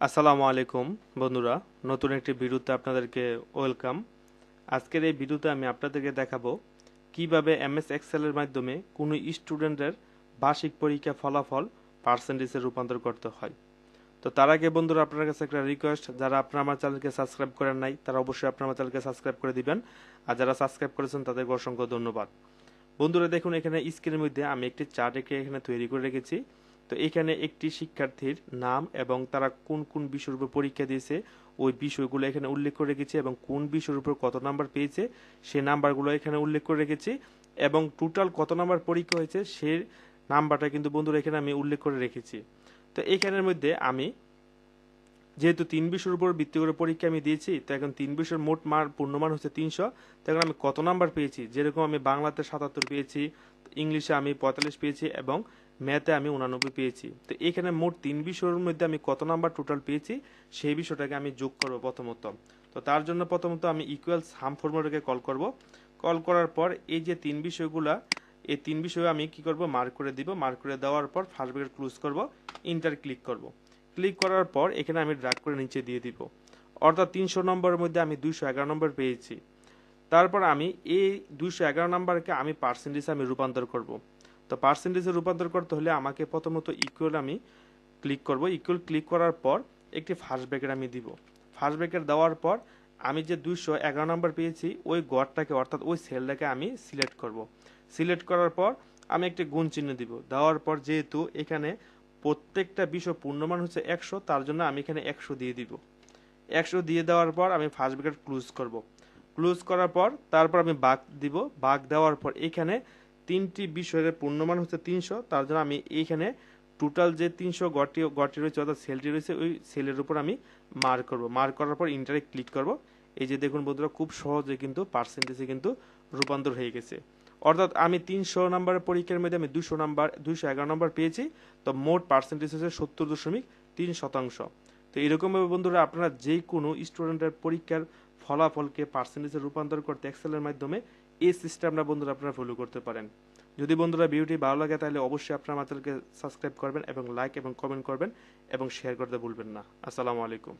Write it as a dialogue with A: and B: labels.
A: আসসালামু আলাইকুম বন্ধুরা, নতুন একটি ভিডিওতে আপনাদেরকে ওয়েলকাম। আজকের এই ভিডিওতে আমি আপনাদেরকে দেখাবো কীভাবে এমএস এক্সেলের মাধ্যমে কোনো স্টুডেন্টের বার্ষিক পরীক্ষা ফলাফল পার্সেন্টেজে রূপান্তর করতে হয়। তো তার আগে বন্ধুরা, আপনার কাছে একটা রিকোয়েস্ট যারা আপনার আমার চ্যানেলকে সাবস্ক্রাইব করেন নাই, তারা অবশ্যই আপনার আমার চ্যানেলকে সাবস্ক্রাইব করে দিবেন। আর যারা সাবস্ক্রাইব করেছেন, তাদেরকে অসংখ্য ধন্যবাদ। বন্ধুরা, দেখুন, এখানে স্ক্রিনের মধ্যে আমি একটি চার্ট এঁকে এখানে তৈরি করে রেখেছি। তো এখানে একটি শিক্ষার্থীর নাম এবং তারা কোন কোন বিষয়ের উপর পরীক্ষা দিয়েছে, ওই বিষয়গুলো এখানে উল্লেখ করে রেখেছি এবং কোন বিষয়ের উপর কত নাম্বার পেয়েছে, সে নাম্বারগুলো এখানে উল্লেখ করে রেখেছি এবং টোটাল কত নাম্বার পরীক্ষা হয়েছে, সে নাম্বারটা কিন্তু বন্ধুরা এখানে আমি উল্লেখ করে রেখেছি। তো এখানের মধ্যে আমি যেহেতু তিন বিষয়ের উপর ভিত্তি করে পরীক্ষা আমি দিয়েছি, তো এখন তিন বিষয়ের মোট মার, পূর্ণমান হচ্ছে তিনশো, তো এখন আমি কত নাম্বার পেয়েছি, যেরকম আমি বাংলাতে সাতাত্তর পেয়েছি, ইংলিশে আমি পঁয়তাল্লিশ পেয়েছি এবং ম্যাথে আমি উনানব্বই পেয়েছি। তো এখানে মোট তিন বিষয়ের মধ্যে আমি কত নাম্বার টোটাল পেয়েছি, সেই বিষয়টাকে আমি যোগ করব প্রথমত। তো তার জন্য প্রথমত আমি ইকুয়াল সাম ফর্মুলাকে কল করব। কল করার পর এই যে তিন বিষয়গুলা, এই তিন বিষয়ে আমি কি করব? মার্ক করে দিব। মার্ক করে দেওয়ার পর ফার্স্ট ব্রেকেট ক্লোজ করব ইন্টার ক্লিক করব। ক্লিক করার পর এখানে আমি ড্রাগ করে নিচে দিয়ে দিব। অর্থাৎ তিনশো নম্বরের মধ্যে আমি দুইশো এগারো নম্বর পেয়েছি। তারপর আমি এই দুইশো এগারো নম্বরকে আমি পার্সেন্টেজে আমি রূপান্তর করব। তো পার্সেন্টেজে রূপান্তর করতে হলে আমাকে প্রথমত ইকুয়াল আমি ক্লিক করব। ইকুয়াল ক্লিক করার পর একটি ফার্স্ট ব্রেকেট আমি দিব। ফার্স্ট ব্রেকেট দেওয়ার পর আমি যে দুশো এগারো নম্বর পেয়েছি, ওই গড়টাকে অর্থাৎ ওই সেলটাকে আমি সিলেক্ট করব। সিলেক্ট করার পর আমি একটি গুণ চিহ্ন দিব। দেওয়ার পর যেহেতু এখানে প্রত্যেকটা বিষয় পূর্ণমান হচ্ছে একশো, তার জন্য আমি এখানে একশো দিয়ে দিব। একশো দিয়ে দেওয়ার পর আমি ফার্স্ট ব্রেকেট ক্লোজ করব। ক্লোজ করার পর তারপর আমি বাঘ দিব। বাঘ দেওয়ার পর এখানে তিনটি বিষয়ের পূর্ণমান হচ্ছে তিনশো। তার জন্য আমি এইখানে টোটাল যে তিনশো গটি গটি রয়েছে, অর্থাৎ সেলটি রয়েছে, ওই সেলের উপর আমি মার্ক করব। মার্ক করার পর ইন্টারে ক্লিক করব। এই যে দেখুন বন্ধুরা, খুব সহজে কিন্তু পার্সেন্টেজে কিন্তু রূপান্তর হয়ে গেছে। অর্থাৎ আমি তিনশো নাম্বারের পরীক্ষার মধ্যে আমি দুশো নাম্বার দুশো এগারো নাম্বার পেয়েছি। তো মোট পার্সেন্টেজ হচ্ছে সত্তর দশমিক তিন শতাংশ। তো এরকমভাবে বন্ধুরা, আপনারা যে কোনো স্টুডেন্টের পরীক্ষার ফলাফলকে পার্সেন্টেজে রূপান্তর করতে এক্সেলের মাধ্যমে এই সিস্টেম সিস্টেমটা বন্ধুরা আপনারা ফলো করতে পারেন। যদি বন্ধুরা ভিডিওটি ভালো লাগে তাহলে অবশ্যই আপনারা আমাদেরকে সাবস্ক্রাইব করবেন এবং লাইক এবং কমেন্ট করবেন এবং শেয়ার করতে ভুলবেন না। আসসালামু আলাইকুম।